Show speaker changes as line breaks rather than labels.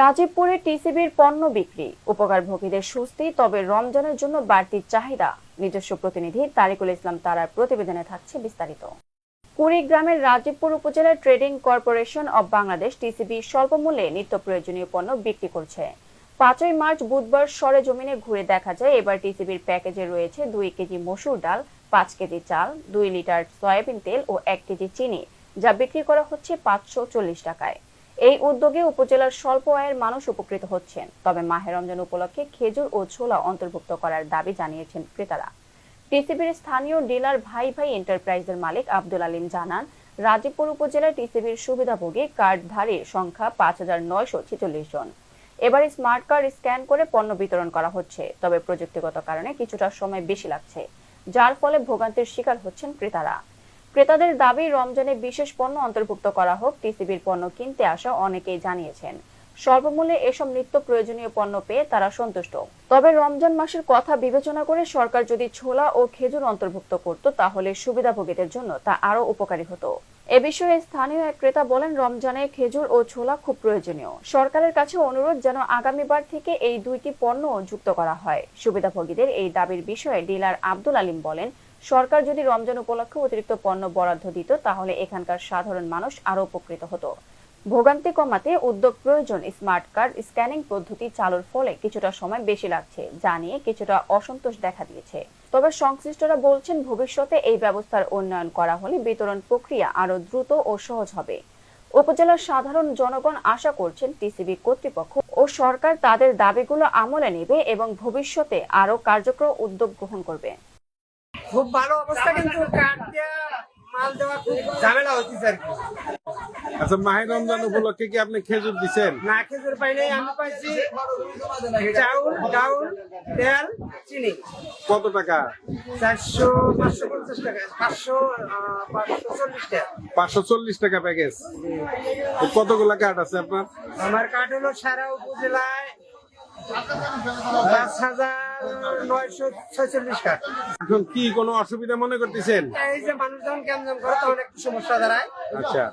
রাজীবপুরে টিসিবির পণ্য বিক্রি। উপকারভোগীদের স্বস্তি, তবে রমজানের জন্য বাড়তি চাহিদা। নিজস্ব প্রতিনিধি তারিকুল ইসলাম তারার প্রতিবেদনে থাকছে বিস্তারিত। কুড়িগ্রামের রাজীবপুর উপজেলার trading corporation of Bangladesh TCB স্বল্প মূল্যে নিত্য প্রয়োজনীয় পণ্য বিক্রি করছে। পাঁচই মার্চ বুধবার সরে সরেজমিনে ঘুরে দেখা যায়, এবার টিসিবির প্যাকেজে রয়েছে দুই কেজি মসুর ডাল, পাঁচ কেজি চাল, দুই লিটার সয়াবিন তেল ও এক কেজি চিনি, যা বিক্রি করা হচ্ছে পাঁচশো চল্লিশ টাকায়। এই উদ্যোগে উপজেলার স্বল্প আয়ের মানুষ উপকৃত হচ্ছেন। তবে মাহে রমজান উপলক্ষে খেজুর ও ছোলা অন্তর্ভুক্ত করার দাবি জানিয়েছেন ক্রেতারা। টিসিবির স্থানীয় ডিলার ভাই ভাই এন্টারপ্রাইজের মালিক আব্দুল আলিম জানান, রাজীবপুর উপজেলার টিসিবির সুবিধাভোগী কার্ডধারীর সংখ্যা পাঁচ হাজার নয়শো ছেচল্লিশ জন। এবারে স্মার্ট কার্ড স্ক্যান করে পণ্য বিতরণ করা হচ্ছে, তবে প্রযুক্তিগত কারণে কিছুটা সময় বেশি লাগছে, যার ফলে ভোগান্তির শিকার হচ্ছেন ক্রেতারা। ক্রেতাদের দাবি, রমজানে বিশেষ পণ্য অন্তর্ভুক্ত করা হোক, টিসিবির পণ্য কিনতে আসা অনেকেই জানিয়েছেন। স্বল্পমূল্যে এসব নিত্য প্রয়োজনীয় পণ্য পেয়ে তারা সন্তুষ্ট। তবে রমজান মাসের কথা বিবেচনা করে সরকার যদি ছোলা ও খেজুর অন্তর্ভুক্ত করত, তাহলে সুবিধাভোগীদের জন্য তা আরও উপকারী হতো। এ বিষয়ে স্থানীয় এক ক্রেতা বলেন, রমজানে খেজুর ও ছোলা খুব প্রয়োজনীয়। সরকারের কাছে অনুরোধ যেন আগামীবার থেকে এই দুইটি পণ্য যুক্ত করা হয়। সুবিধাভোগীদের এই দাবির বিষয়ে ডিলার আব্দুল আলিম বলেন সরকার যদি রমজান উপলক্ষে অতিরিক্ত পণ্য বরাদ্দ দিত, তাহলে এখানকার সাধারণ মানুষ আরও উপকৃত হতো। ভোগান্তি কমাতে উদ্যোগ প্রয়োজন স্মার্ট কার্ড স্ক্যানিং পদ্ধতি চালুর ফলে কিছুটা সময় বেশি লাগছে, যা নিয়ে কিছুটা অসন্তোষ দেখা দিয়েছে। তবে সংশ্লিষ্টরা বলছেন, ভবিষ্যতে এই ব্যবস্থার উন্নয়ন করা হলে বিতরণ প্রক্রিয়া আরও দ্রুত ও সহজ হবে। উপজেলার সাধারণ জনগণ আশা করছেন, টিসিবি কর্তৃপক্ষ ও সরকার তাদের দাবিগুলো আমলে নেবে এবং ভবিষ্যতে আরও কার্যকর উদ্যোগ গ্রহণ করবে।
খুব ভালো অবস্থা কিন্তু। কাঠ দেওয়া মাল দেওয়া খুব ঝামেলা হচ্ছে আর কি
আচ্ছা মাহের রমজান উপলক্ষে কি আপনি খেজুর দিচ্ছেন
না খেজুর পাই নাই আমি পাইছি। চাউল ডাউল তেল চিনি।
কত টাকা?
চারশো পাঁচশো পঞ্চাশ টাকা পাঁচশো পাঁচশো চল্লিশ টাকা।
পাঁচশো চল্লিশ টাকা প্যাকেজ। কতগুলা কার্ড আছে আপনার?
আমার কাঠ হলো সারা উপজেলায় পাঁচ হাজার নয়শো ছয়চল্লিশ কাঠ
এখন কি কোনো অসুবিধা মনে করতেছেন?
এই যে মানুষজন কেমন করে তখন একটু সমস্যা দাঁড়ায়।
আচ্ছা।